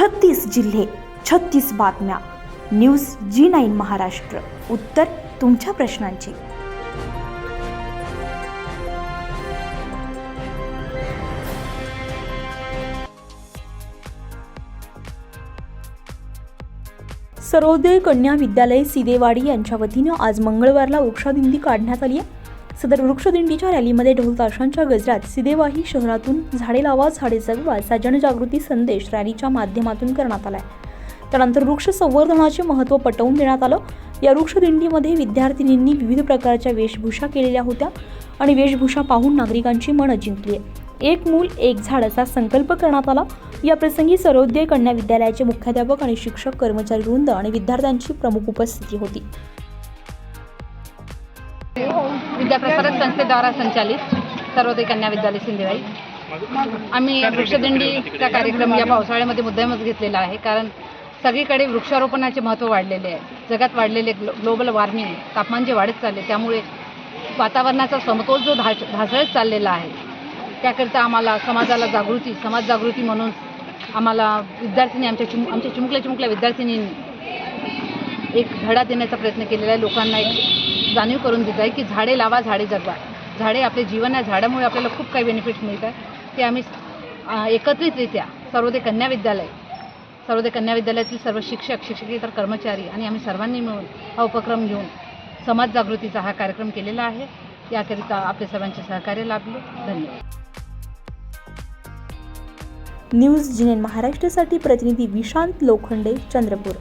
छत्तीस जिल्हे छत्तीस बातम्या. News G nine Maharashtra. उत्तर तुमच्या प्रश्नांची. सर्वोदय कन्या विद्यालय सिदेवाडी यांच्या वतीनं आज मंगळवारला वृक्षदिंडी काढण्यात आली आहे. सदर वृक्षदिंडीच्या रॅलीमध्ये ढोल ताशांच्या गजरात सिदेवाही शहरातून झाडे लावा झाडे जगवा असा जनजागृती संदेश रॅलीच्या माध्यमातून करण्यात आलाय. त्यानंतर वृक्ष संवर्धनाचे महत्त्व पटवून देण्यात आलं. या वृक्षदिंडीमध्ये विद्यार्थिनींनी विविध प्रकारच्या वेशभूषा केलेल्या होत्या आणि वेशभूषा पाहून नागरिकांची मनं जिंकली. आहे एक मूल एक झाड असा संकल्प करण्यात आला. या प्रसंगी सर्वोदय कन्या विद्यालयाचे मुख्याध्यापक आणि शिक्षक कर्मचारी वृंद आणि विद्यार्थ्यांची प्रमुख उपस्थिती होती. विद्याप्रसारक संस्थेद्वारा संचालित सर्वोदय कन्या विद्यालय सिंधेवाई आम्ही वृक्षदिंडीचा कार्यक्रम या पावसाळ्यामध्ये मुद्दामच घेतलेला आहे कारण सगळीकडे वृक्षारोपणाचे महत्त्व वाढलेले आहे. जगात वाढलेले ग्लो ग्लोबल वॉर्मिंग तापमान जे वाढत चालले त्यामुळे वातावरणाचा समतोल जो ढा ढासळत चाललेला आहे त्याकरिता आम्हाला समाजाला जागृती समाज जागृती म्हणून आम्हाला विद्यार्थिनी आमच्या चिम आमच्या चिमुकल्या चिमुकल्या विद्यार्थिनींनी एक धडा देण्याचा प्रयत्न केलेला आहे. लोकांना एक जाणीव करून देत आहे की झाडे लावा झाडे जगवा. झाडे आपले जीवन आहे झाडामुळे आपल्याला खूप काही बेनिफिट्स मिळतात ते आम्ही एकत्रितरित्या सर्वोदय कन्या विद्यालय सर्वोदय कन्या विद्यालयातील सर्व शिक्षक शिक्षकेतर कर्मचारी आणि आम्ही सर्वांनी मिळून हा उपक्रम घेऊन समाज जागृतीचा हा कार्यक्रम केलेला आहे. याकरिता आपले सर्वांचे सहकार्य लाभले. धन्यवाद. न्यूज जिनेन महाराष्ट्रासाठी प्रतिनिधी विशांत लोखंडे चंद्रपूर.